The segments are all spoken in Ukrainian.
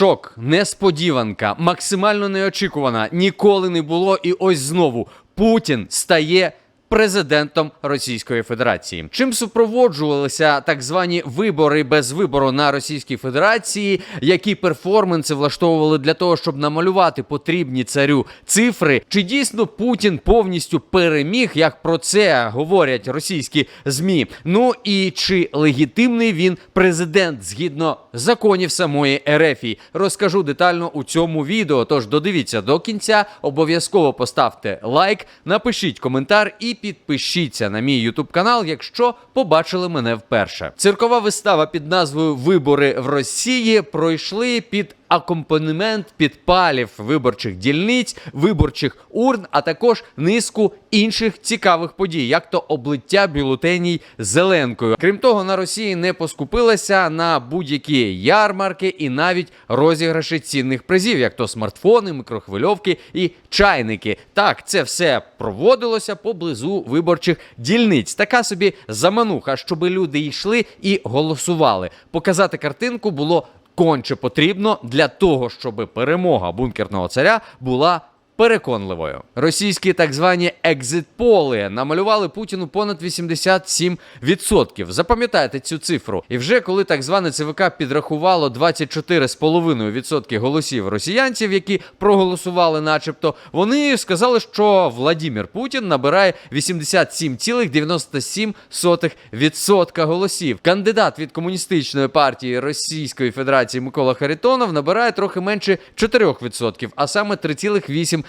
Шок, несподіванка, максимально неочікувана, ніколи не було. І ось знову Путін стає. Президентом Російської Федерації, чим супроводжувалися так звані вибори без вибору на Російській Федерації, які перформанси влаштовували для того, щоб намалювати потрібні царю цифри, чи дійсно Путін повністю переміг, як про це говорять російські змі? Ну і чи легітимний він президент згідно законів самої Ерефії? Розкажу детально у цьому відео. Тож додивіться до кінця, обов'язково поставте лайк, напишіть коментар і підпишіться на мій ютуб канал, якщо побачили мене вперше. Циркова вистава під назвою Вибори в Росії пройшли під акомпанемент підпалів виборчих дільниць, виборчих урн, а також низку інших цікавих подій, як то облиття бюлетеній зеленкою. Крім того, на Росії не поскупилася на будь-які ярмарки і навіть розіграші цінних призів, як то смартфони, мікрохвильовки і чайники. Так, це все проводилося поблизу виборчих дільниць. Така собі замануха, щоби люди йшли і голосували. Показати картинку було конче потрібно для того, щоб перемога бункерного царя була переконливою. Російські так звані екзитполи намалювали Путіну понад 87%. Запам'ятайте цю цифру. І вже коли так зване ЦВК підрахувало 24,5% голосів росіянців, які проголосували, начебто, вони сказали, що Владімір Путін набирає 87,97% голосів. Кандидат від комуністичної партії Російської Федерації Микола Харитонов набирає трохи менше 4%, а саме 3,8%.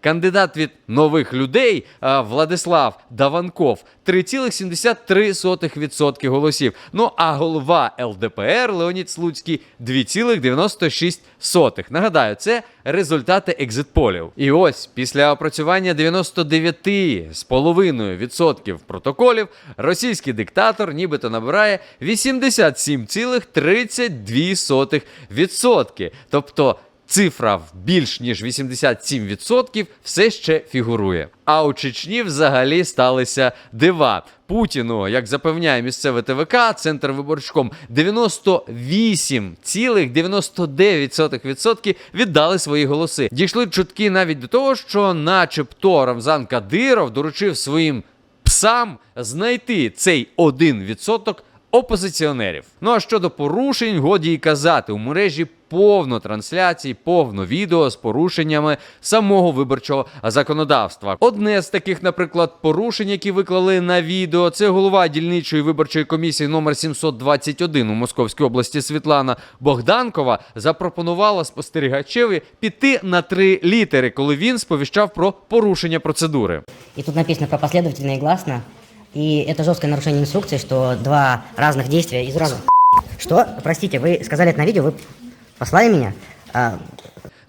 Кандидат від нових людей Владислав Даванков 3,73% голосів. Ну а голова ЛДПР Леонід Слуцький 2,96%. Нагадаю, це результати екзитполів. І ось після опрацювання 99,5% протоколів російський диктатор нібито набирає 87,32%. Тобто цифра в більш ніж 87% все ще фігурує. А у Чечні взагалі сталися дива. Путіну, як запевняє місцеве ТВК, центр виборчком 98,99% віддали свої голоси. Дійшли чутки навіть до того, що, начебто, Рамзан Кадиров доручив своїм псам знайти цей 1% опозиціонерів. Ну а щодо порушень, годі й казати, у мережі повно трансляцій, повно відео з порушеннями самого виборчого законодавства. Одне з таких, наприклад, порушень, які виклали на відео, це голова дільничої виборчої комісії номер 721 у Московській області Світлана Богданкова запропонувала спостерігачеві піти на три літери, коли він сповіщав про порушення процедури. И тут написано про последовательно и гласно. И это жесткое нарушение инструкции, что два разных действия из разных... Что? Простите, вы сказали это на видео, вы послали меня? А,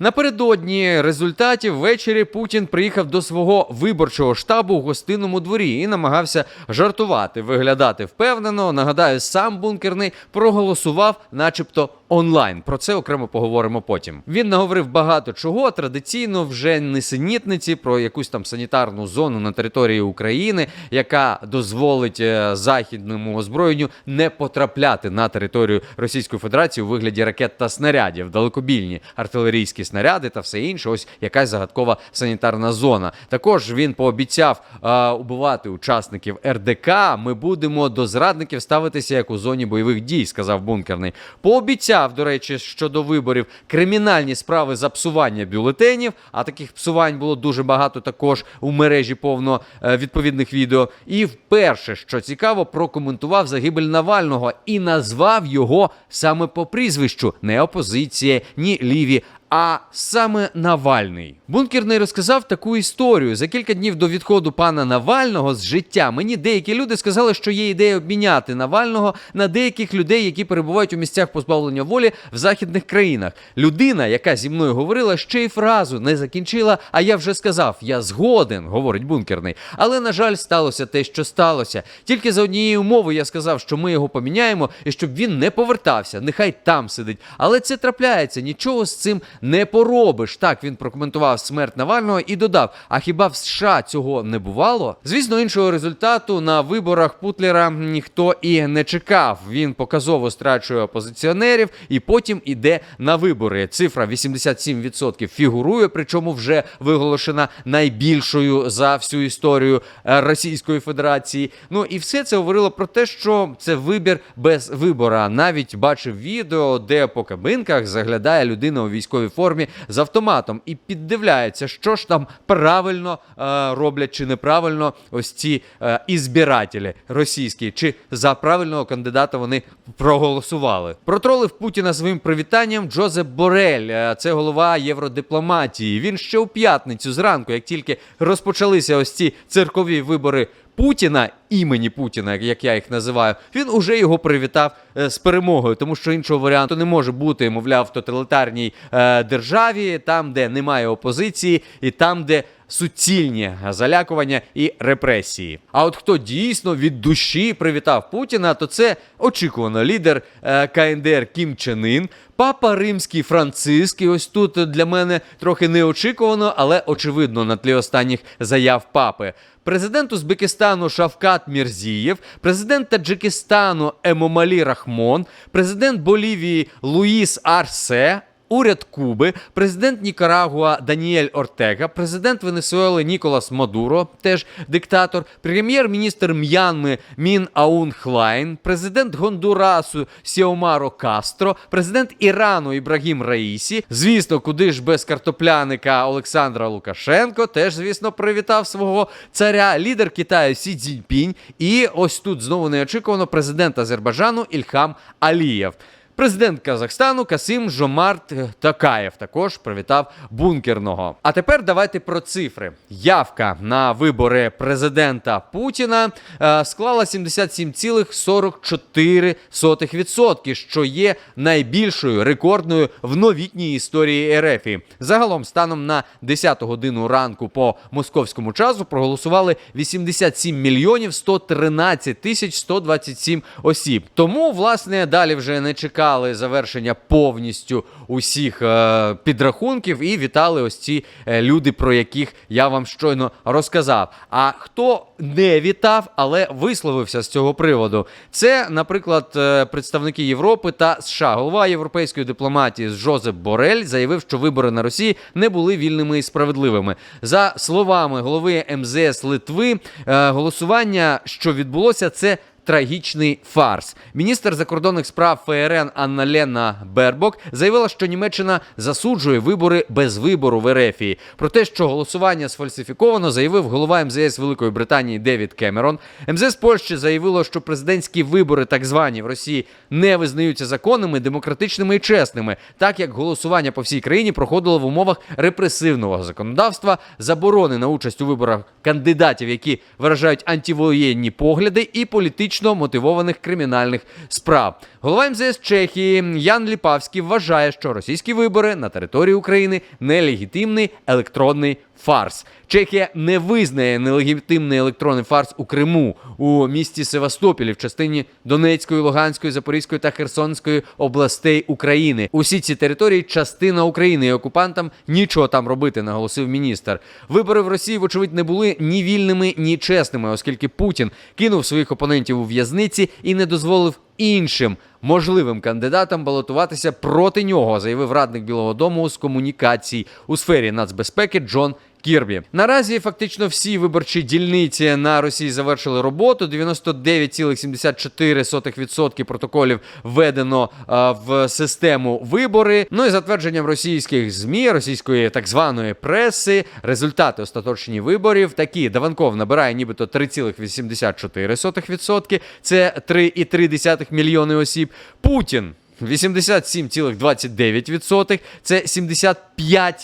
Напередодні результатів ввечері Путін приїхав до свого виборчого штабу у гостинному дворі і намагався жартувати, виглядати впевнено. Нагадаю, сам бункерний проголосував, начебто, онлайн. Про це окремо поговоримо потім. Він наговорив багато чого. Традиційно вже несенітниці про якусь там санітарну зону на території України, яка дозволить е, західному озброєнню не потрапляти на територію Російської Федерації у вигляді ракет та снарядів, далекобільні артилерійські снаряди та все інше. Ось якась загадкова санітарна зона. Також він пообіцяв е, убивати учасників РДК. Ми будемо до зрадників ставитися як у зоні бойових дій, сказав бункерний. Пообіцяв, до речі, щодо виборів кримінальні справи за псування бюлетенів. А таких псувань було дуже багато також у мережі повно е, відповідних відео. І вперше, що цікаво, прокоментував загибель Навального і назвав його саме по прізвищу не опозиція, ні ліві. А саме Навальний бункерний розказав таку історію. За кілька днів до відходу пана Навального з життя мені деякі люди сказали, що є ідея обміняти Навального на деяких людей, які перебувають у місцях позбавлення волі в західних країнах. Людина, яка зі мною говорила, ще й фразу не закінчила. А я вже сказав, я згоден, говорить бункерний. Але на жаль, сталося те, що сталося. Тільки за однією умовою я сказав, що ми його поміняємо і щоб він не повертався. Нехай там сидить. Але це трапляється. Нічого з цим не поробиш. Так він прокоментував смерть Навального і додав: а хіба в США цього не бувало? Звісно, іншого результату на виборах Путлера ніхто і не чекав. Він показово страчує опозиціонерів і потім іде на вибори. Цифра 87% фігурує, причому вже виголошена найбільшою за всю історію Російської Федерації. Ну і все це говорило про те, що це вибір без вибора. Навіть бачив відео, де по кабинках заглядає людина у військовій формі з автоматом і піддивляється, що ж там правильно е, роблять чи неправильно ось ці е, ізбирателі російські, чи за правильного кандидата вони проголосували. Протролив Путіна своїм привітанням Джозеп Борель. Е, Це голова євродипломатії. Він ще у п'ятницю зранку, як тільки розпочалися ось ці циркові вибори. Путіна імені Путіна, як я їх називаю, він уже його привітав е, з перемогою, тому що іншого варіанту не може бути, мовляв, в тоталітарній е, державі, там, де немає опозиції, і там, де суцільні залякування і репресії. А от хто дійсно від душі привітав Путіна, то це очікувано лідер е, КНДР Кім Чен Ін, папа римський Франциск. І ось тут для мене трохи неочікувано, але очевидно на тлі останніх заяв папи. Президент Узбекистану Шавкат Мірзієв, президент Таджикистану Емомалі Рахмон, президент Болівії Луїс Арсе. Уряд Куби, президент Нікарагуа Даніель Ортега, президент Венесуели Ніколас Мадуро, теж диктатор, прем'єр-міністр М'янми Мін Аун Хлайн, президент Гондурасу Сіомаро Кастро, президент Ірану Ібрагім Раїсі. Звісно, куди ж без картопляника Олександра Лукашенко, теж, звісно, привітав свого царя, лідер Китаю Сі Цзіньпінь. І ось тут знову неочікувано президент Азербайджану Ільхам Алієв. Президент Казахстану Касим Жомарт Такаєв також привітав бункерного. А тепер давайте про цифри. Явка на вибори президента Путіна е, склала 77,44%, що є найбільшою рекордною в новітній історії РФ. Загалом, станом на 10 годину ранку по московському часу проголосували 87 мільйонів 113 тисяч 127 осіб. Тому, власне, далі вже не чекали завершення повністю усіх е, підрахунків і вітали ось ці е, люди, про яких я вам щойно розказав. А хто не вітав, але висловився з цього приводу, це, наприклад, е, представники Європи та США. Голова європейської дипломатії Жозеп Борель заявив, що вибори на Росії не були вільними і справедливими. За словами голови МЗС Литви, е, голосування, що відбулося, це. Трагічний фарс. Міністр закордонних справ ФРН Анна Лена Бербок заявила, що Німеччина засуджує вибори без вибору в Ерефії. Про те, що голосування сфальсифіковано, заявив голова МЗС Великої Британії Девід Кемерон. МЗС Польщі заявило, що президентські вибори, так звані в Росії, не визнаються законними, демократичними і чесними, так як голосування по всій країні проходило в умовах репресивного законодавства, заборони на участь у виборах кандидатів, які виражають антивоєнні погляди і політично мотивованих кримінальних справ. Голова МЗС Чехії Ян Ліпавський вважає, що російські вибори на території України нелегітимний електронний фарс. Чехія не визнає нелегітимний електронний фарс у Криму у місті Севастополі в частині Донецької, Луганської, Запорізької та Херсонської областей України. Усі ці території частина України і окупантам нічого там робити, наголосив міністр. Вибори в Росії, вочевидь, не були ні вільними, ні чесними, оскільки Путін кинув своїх опонентів у в'язниці і не дозволив іншим можливим кандидатам балотуватися проти нього, заявив радник Білого Дому з комунікацій у сфері нацбезпеки Джон. Кірбі наразі фактично всі виборчі дільниці на Росії завершили роботу. 99,74% протоколів введено а, в систему вибори. Ну і за твердженням російських змі, російської так званої преси, результати остаточні виборів такі. Даванков набирає нібито 3,84%. Це 3,3 мільйони осіб. Путін 87,29%. Це 75 е,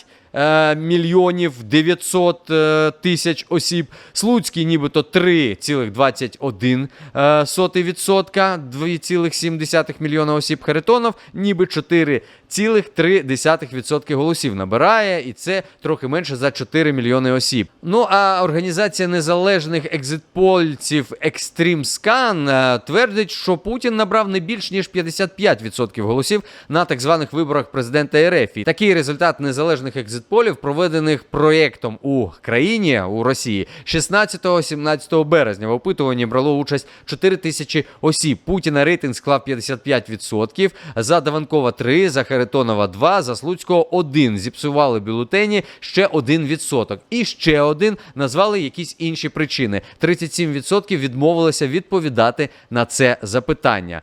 мільйонів 900 е, тисяч осіб. Слуцький нібито 3,21%, е, соти відсотка, 2,7 мільйона осіб. Харитонов ніби 7,3% голосів набирає, і це трохи менше за 4 мільйони осіб. Ну а організація незалежних екзитпольців Extreme Scan е, твердить, що Путін набрав не більш ніж 55% голосів на так званих виборах президента РФ. І Такий результат незалежних екзитполів, проведених проєктом у країні у Росії 16-17 березня. В опитуванні брало участь 4 тисячі осіб. Путіна рейтинг склав 55%, за Даванкова 3, за Харитонова 2, за Слуцького 1. Зіпсували бюлетені ще 1%. І ще один назвали якісь інші причини. 37% відмовилися відповідати на це запитання.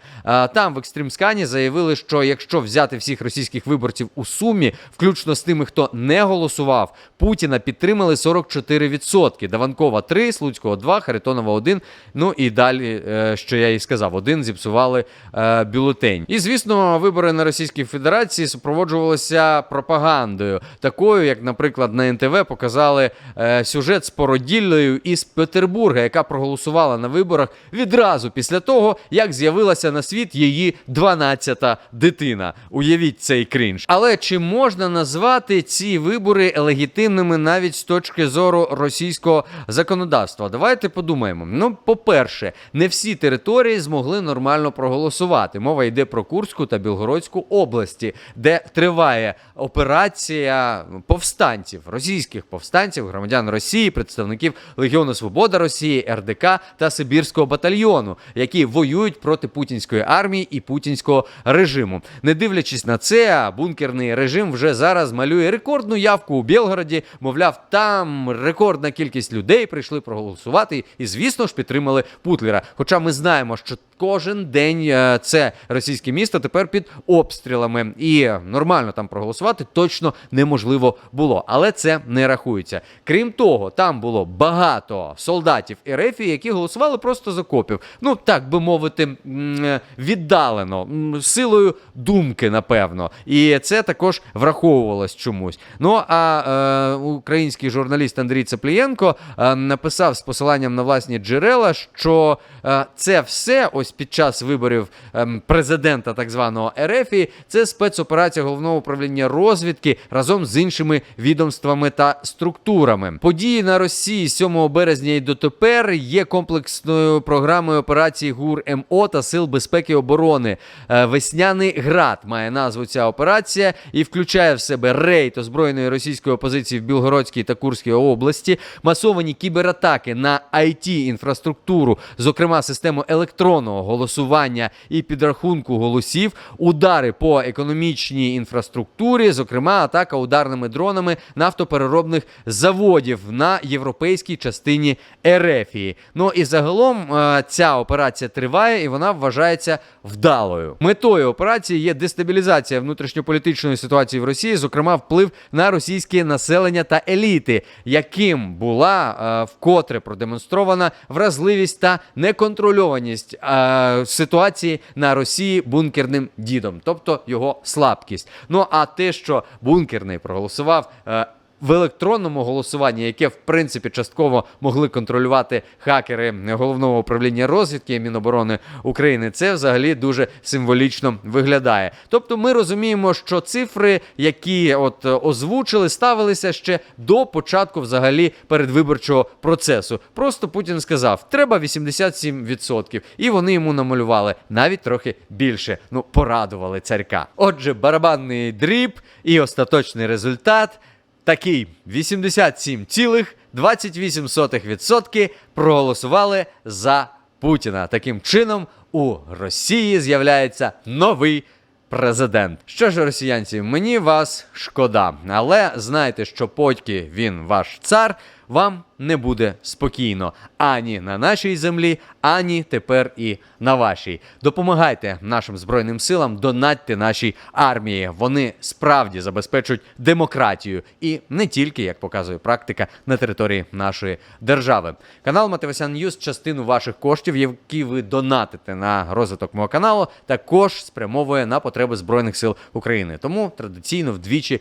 Там в екстримскані заявили, що якщо взяти всіх російських виборців у сумі, включно з тими, хто не голосував, Путіна підтримали 44%. Даванкова 3, Слуцького 2, Харитонова 1. Ну і далі, е, що я і сказав, один зіпсували е, бюлетень. І звісно, вибори на Російській Федерації супроводжувалися пропагандою, такою, як, наприклад, на НТВ показали е, сюжет з породіллею із Петербурга, яка проголосувала на виборах відразу після того, як з'явилася на світ її 12-та дитина. Уявіть цей крінж. Але чи можна назвати ці вибори легітимними навіть з точки зору російського законодавства? Давайте подумаємо. Ну, по-перше, не всі території змогли нормально проголосувати. Мова йде про Курську та Білгородську області, де триває операція повстанців, російських повстанців, громадян Росії, представників Легіону Свобода Росії, РДК та Сибірського батальйону, які воюють проти путінської армії і путінського режиму. Не дивлячись на це, бункерний режим вже зараз малює рекордну явку у Білгороді. Мовляв, там рекордна кількість людей прийшли проголосувати і, звісно ж, підтримали Путлера. Хоча ми знаємо, що кожен день е, це російське місто тепер під обстрілами, і нормально там проголосувати точно неможливо було. Але це не рахується. Крім того, там було багато солдатів РФ, які голосували просто з окопів. Ну так би мовити, е, віддалено, силою думки, напевно. І це також враховувалось чомусь. Ну а е, український журналіст Андрій Цеплієнко е, написав з посиланням на власні джерела, що е, це все ось під час виборів ем, президента так званого РФ, це спецоперація головного управління розвідки разом з іншими відомствами та структурами. Події на Росії з 7 березня і дотепер є комплексною програмою операції ГУР МО та Сил безпеки і оборони. Е, Весняний град має назву ця операція і включає в себе рейд озброєної російської опозиції в Білгородській та Курській області, масовані кібератаки на it інфраструктуру, зокрема систему електронного голосування і підрахунку голосів, удари по економічній інфраструктурі, зокрема атака ударними дронами нафтопереробних заводів на європейській частині Ерефії. Ну і загалом е, ця операція триває і вона вважається вдалою. Метою операції є дестабілізація внутрішньополітичної ситуації в Росії, зокрема вплив на російське населення та еліти, яким була е, вкотре продемонстрована вразливість та неконтрольованість е, ситуації на Росії бункерним дідом, тобто його слабкість. Ну а те, що бункерний проголосував. Е, в електронному голосуванні, яке в принципі частково могли контролювати хакери головного управління розвідки Міноборони України, це взагалі дуже символічно виглядає. Тобто, ми розуміємо, що цифри, які от озвучили, ставилися ще до початку взагалі передвиборчого процесу. Просто Путін сказав, треба 87%. І вони йому намалювали навіть трохи більше. Ну, порадували царька. Отже, барабанний дріб і остаточний результат. Такий 87,28% проголосували за Путіна. Таким чином, у Росії з'являється новий президент. Що ж, росіянці, мені вас шкода, але знайте, що потьки він ваш цар, вам не буде спокійно ані на нашій землі, ані тепер і на вашій. Допомагайте нашим збройним силам, донатьте нашій армії. Вони справді забезпечують демократію і не тільки, як показує практика, на території нашої держави. Канал Мативасян Ньюз частину ваших коштів, які ви донатите на розвиток мого каналу, також спрямовує на потреби збройних сил України. Тому традиційно вдвічі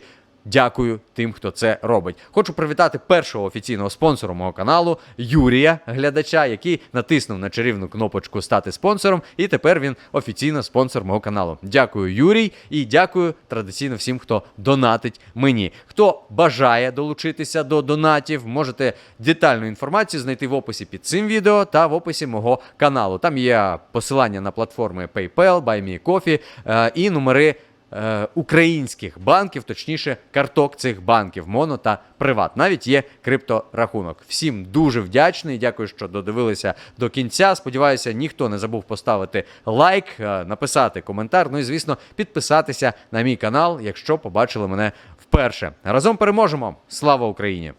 Дякую тим, хто це робить. Хочу привітати першого офіційного спонсора мого каналу Юрія, глядача, який натиснув на чарівну кнопочку стати спонсором, і тепер він офіційно спонсор мого каналу. Дякую, Юрій, і дякую традиційно всім, хто донатить мені. Хто бажає долучитися до донатів, можете детальну інформацію знайти в описі під цим відео та в описі мого каналу. Там є посилання на платформи PayPal, BuyMeCoffee е, і номери е, українських банків, точніше, карток цих банків, моно та приват. Навіть є крипторахунок. Всім дуже вдячний. Дякую, що додивилися до кінця. Сподіваюся, ніхто не забув поставити лайк, е, написати коментар. Ну і звісно, підписатися на мій канал, якщо побачили мене вперше. Разом переможемо! Слава Україні!